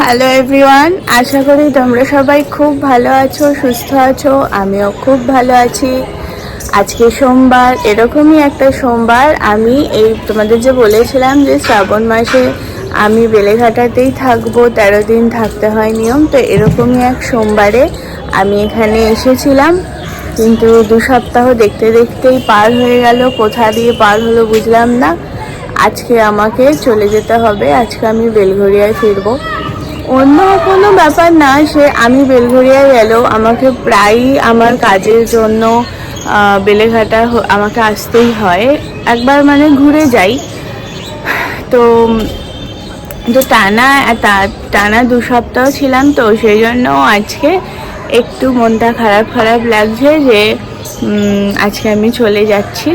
Hello everyone আশা করি তোমরা সবাই খুব ভালো আছো, সুস্থ আছো। আমিও খুব ভালো আছি। আজকে সোমবার, এরকমই একটা সোমবার। আমি এই তোমাদের যে বলেছিলাম যে শ্রাবণ মাসে আমি বেলেঘাটাতেই থাকব, তেরো দিন থাকতে হয় নিয়ম, তো এরকমই এক সোমবারে আমি এখানে এসেছিলাম। কিন্তু দু সপ্তাহ দেখতে দেখতেই পার হয়ে গেল, কোথা দিয়ে পার হলো বুঝলাম না। আজকে আমাকে চলে যেতে হবে, আজকে আমি বেলঘরিয়ায় ফিরবো। অন্য কোনো ব্যাপার না, সে আমি বেলঘরিয়ায় গেলেও আমাকে প্রায়ই আমার কাজের জন্য বেলেঘাটা আমাকে আসতেই হয়। একবার মানে ঘুরে যাই। তো তো টানা টানা দু সপ্তাহ ছিলাম তো, সেই জন্য আজকে একটু মনটা খারাপ খারাপ লাগছে যে আজকে আমি চলে যাচ্ছি।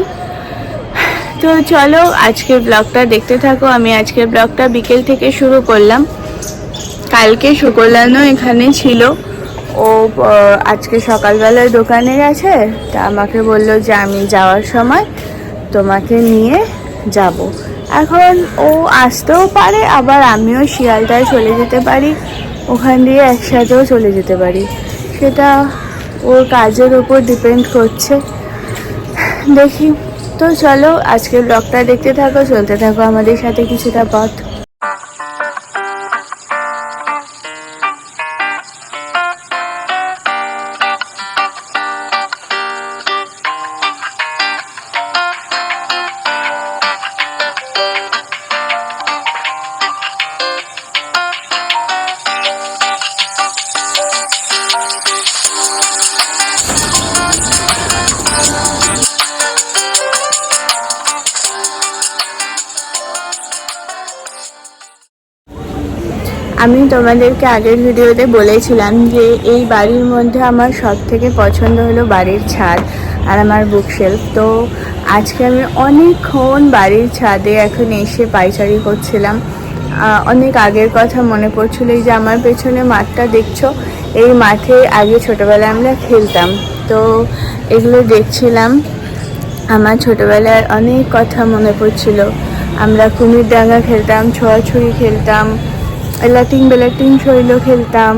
তো চলো, আজকের ব্লগটা দেখতে থাকো। আমি আজকের ব্লগটা বিকেল থেকে শুরু করলাম। কালকে সুকল্যাণও এখানে ছিল। ও আজকে সকালবেলায় দোকানে গেছে। তা আমাকে বলল যে, আমি যাওয়ার সময় তোমাকে নিয়ে যাব। এখন ও আসতেও পারে, আবার আমিও শিয়ালটায় চলে যেতে পারি। ওখান দিয়ে একসাথেও চলে যেতে পারি। সেটা ওর কাজের ওপর ডিপেন্ড করছে। দেখি। তো চলো, আজকের ব্লগটা দেখতে থাকো চলতে থাকো আমাদের সাথে কিছুটা পথ। আমি তোমাদেরকে আগের ভিডিওতে বলেছিলাম যে এই বাড়ির মধ্যে আমার সব থেকে পছন্দ হলো বাড়ির ছাদ আর আমার বুকশেলফ তো আজকে আমি অনেকক্ষণ বাড়ির ছাদে এখন এসে পাইচারি করছিলাম। অনেক আগের কথা মনে পড়ছিল এই যে আমার পেছনে মাঠটা দেখছ, এই মাঠে আগে ছোটোবেলায় আমরা খেলতাম। তো এগুলো দেখছিলাম। আমার ছোটোবেলার অনেক কথা মনে পড়ছিল। আমরা কুমির ডাঙ্গা খেলতাম ছোঁয়াছুঁড়ি খেলতাম লাটিং বেলাটিং শৈল খেলতাম।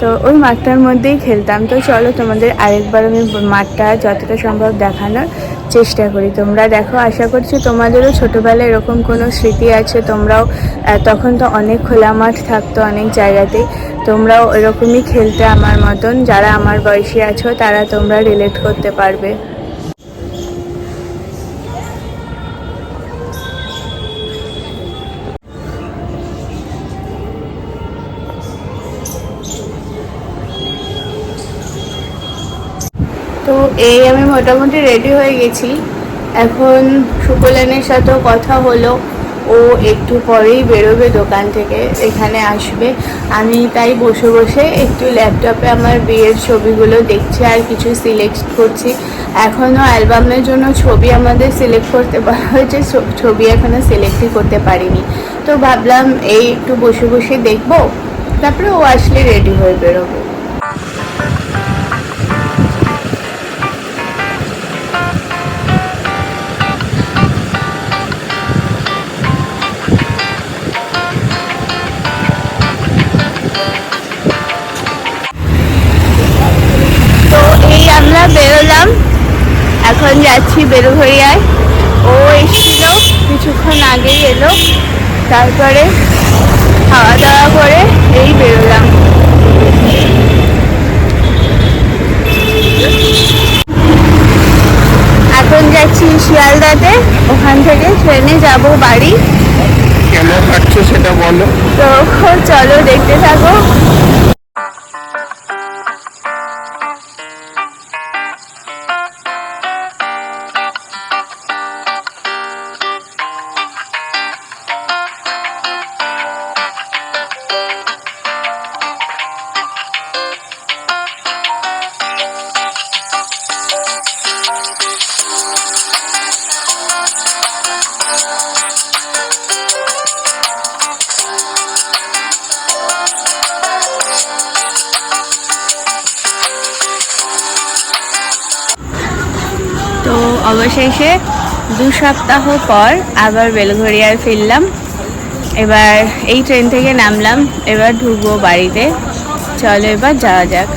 তো ওই মাঠটার মধ্যেই খেলতাম। তো চলো তোমাদের আরেকবার আমি মাঠটা যতটা সম্ভব দেখানোর চেষ্টা করি। তোমরা দেখো, আশা করছি তোমাদেরও ছোটোবেলায় এরকম কোনো স্মৃতি আছে। তোমরাও তখন তো অনেক খোলা মাঠ থাকতো অনেক জায়গাতেই। তোমরাও এরকমই খেলতে আমার মতন। যারা আমার বয়সী আছো, তারা তোমরা রিলেট করতে পারবে। তো এই আমি মোটামুটি রেডি হয়ে গেছি। এখন সুকলেনের সাথেও কথা হলো। ও একটু পরেই বেরোবে দোকান থেকে, এখানে আসবে। আমি তাই বসে বসে একটু ল্যাপটপে আমার বিয়ের ছবিগুলো দেখছি আর কিছু সিলেক্ট করছি। এখনও অ্যালবামের জন্য ছবি আমাদের সিলেক্ট করতে বলা হয়েছে ছবি এখনও সিলেক্টই করতে পারিনি। তো ভাবলাম এই একটু বসে বসে দেখব, তারপরে ও আসলে রেডি হয়ে বেরোবো। বেরোলাম। এখন যাচ্ছি বেরোঘরিয়ায় ও এসেছিল কিছুক্ষণ আগেই এলো। তারপরে খাওয়া দাওয়া করে এই বেরোলাম। এখন যাচ্ছি শিয়ালদাতে। ওখান থেকে ট্রেনে যাব বাড়ি। কেন সেটা বলো। তো চলো দেখতে থাকো। তো অবশেষে দু সপ্তাহ পর আবার বেলঘরিয়ায় ফিরলাম। এবার এই ট্রেন থেকে নামলাম, এবার ঢুকবো বাড়িতে। চলো এবার যাওয়া যাক।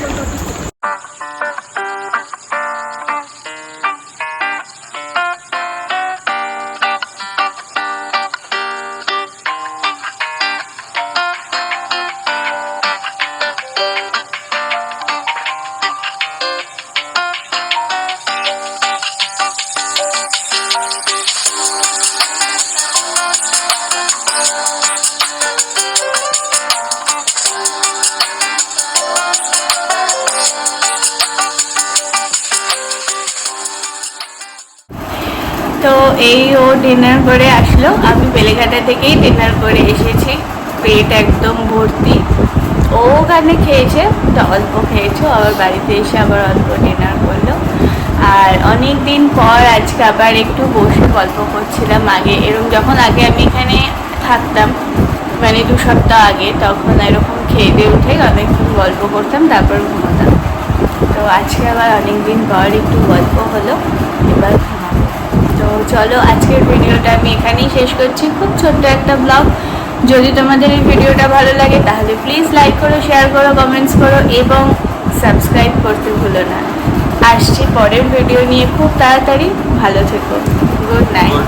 তো এই ও ডিনার করে আসলো। আমি বেলেঘাটা থেকেই ডিনার করে এসেছি। পেট একদম ভর্তি। ও ওখানে খেয়েছে, তো অল্প খেয়েছে। আবার বাড়িতে এসে আবার অল্প ডিনার করল। আর অনেক দিন পর আজকে আবার একটু বসে গল্প করছিলাম আগে। এরকম যখন আগে আমি এখানে থাকতাম মানে দু সপ্তাহ আগে, তখন এরকম খেয়ে দিয়ে উঠে অনেকক্ষণ গল্প করতাম, তারপর ঘুমাতাম। তো আজকে আবার অনেক দিন পর একটু গল্প হলো। এবার চলো, আজকের ভিডিওটা আমি এখানেই শেষ করছি। খুব ছোট্ট একটা ব্লগ যদি তোমাদের এই ভিডিওটা ভালো লাগে, তাহলে প্লিজ লাইক করো শেয়ার করো কমেন্টস করো, এবং সাবস্ক্রাইব করতে ভুলো না। আসছি পরের ভিডিও নিয়ে। খুব তাড়াতাড়ি ভালো থেকো। Good night.